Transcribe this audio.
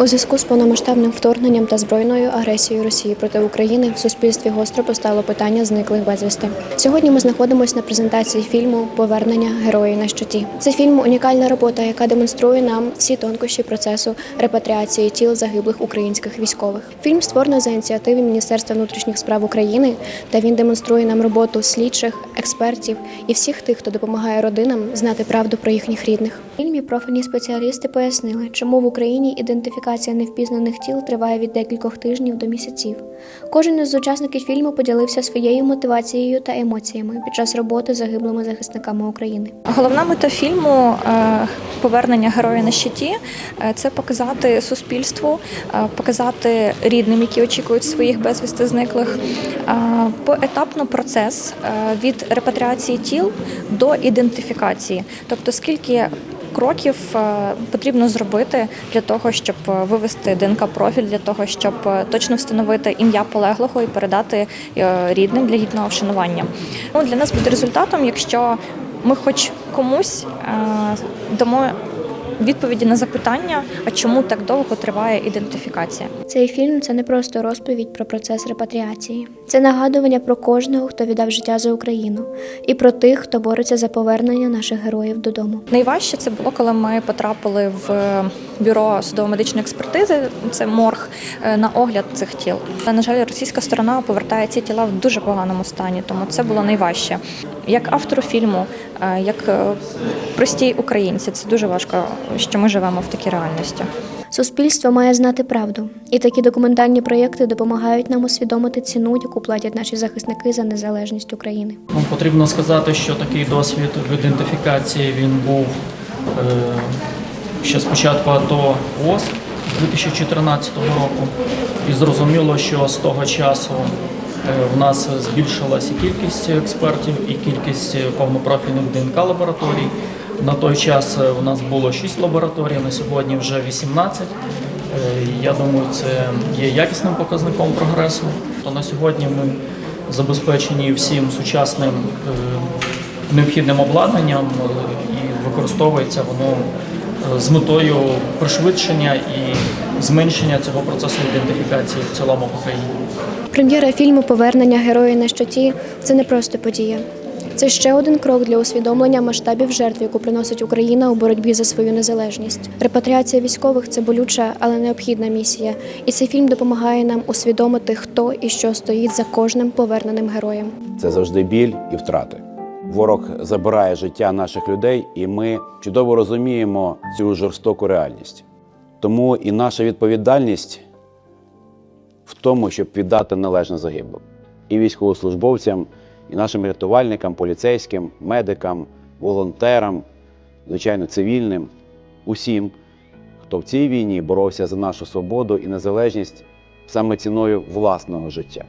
У зв'язку з повномасштабним вторгненням та збройною агресією Росії проти України в суспільстві гостро постало питання зниклих безвісти. Сьогодні ми знаходимося на презентації фільму Повернення героїв на щиті. Це фільм унікальна робота, яка демонструє нам всі тонкощі процесу репатріації тіл загиблих українських військових. Фільм створений за ініціативи Міністерства внутрішніх справ України, та він демонструє нам роботу слідчих, експертів і всіх тих, хто допомагає родинам знати правду про їхніх рідних. В фільмі профільні спеціалісти пояснили, чому в Україні ідентифікація невпізнаних тіл триває від декількох тижнів до місяців. Кожен із учасників фільму поділився своєю мотивацією та емоціями під час роботи з загиблими захисниками України. Головна мета фільму е, повернення героя на щиті е, це показати суспільству, е, показати рідним, які очікують своїх безвісти зниклих, поетапно процес від репатріації тіл до ідентифікації, тобто скільки. Кроків е, потрібно зробити для того, щоб е, вивести ДНК профіль, для того, щоб е, точно встановити ім'я полеглого і передати рідним для гідного вшанування. Ну, для нас буде результатом, якщо ми хоч комусь дамо відповіді на запитання, а чому так довго триває ідентифікація. Цей фільм це не просто розповідь про процес репатріації, це нагадування про кожного, хто віддав життя за Україну, і про тих, хто бореться за повернення наших героїв додому. Найважче це було, коли ми потрапили в бюро судово-медичної експертизи, це морг, е, на огляд цих тіл. Але, на жаль, російська сторона повертає ці тіла в дуже поганому стані, тому це було найважче. Як автору фільму, як е, простій українці, це дуже важко, що ми живемо в такій реальності. Суспільство має знати правду, і такі документальні проєкти допомагають нам усвідомити ціну, яку платять наші захисники за незалежність України. Ну, потрібно сказати, що такий досвід в ідентифікації він був е, ще з початку АТО ООС 2014 року. І зрозуміло, що з того часу е, в нас збільшилася кількість експертів, і кількість повнопрофільних ДНК лабораторій. На той час е, у нас було 6 лабораторій, на сьогодні вже 18. Е, Я думаю, це є якісним показником прогресу. То на сьогодні ми забезпечені всім сучасним е, необхідним обладнанням е, і використовується воно е, з метою пришвидшення і зменшення цього процесу ідентифікації в цілому в Україні. Прем'єра фільму Повернення героїв на щиті це не просто подія. Це ще один крок для усвідомлення масштабів жертв, яку приносить Україна у боротьбі за свою незалежність. Репатріація військових це болюча, але необхідна місія. І цей фільм допомагає нам усвідомити, хто і що стоїть за кожним поверненим героєм. це завжди біль і втрати. Ворог забирає життя наших людей, і ми чудово розуміємо цю жорстоку реальність. Тому і наша відповідальність в тому, щоб віддати належне загиблим і військовослужбовцям, і нашим рятувальникам, поліцейським, медикам, волонтерам, звичайно, цивільним, усім, хто в цій війні боровся за нашу свободу і незалежність саме ціною власного життя.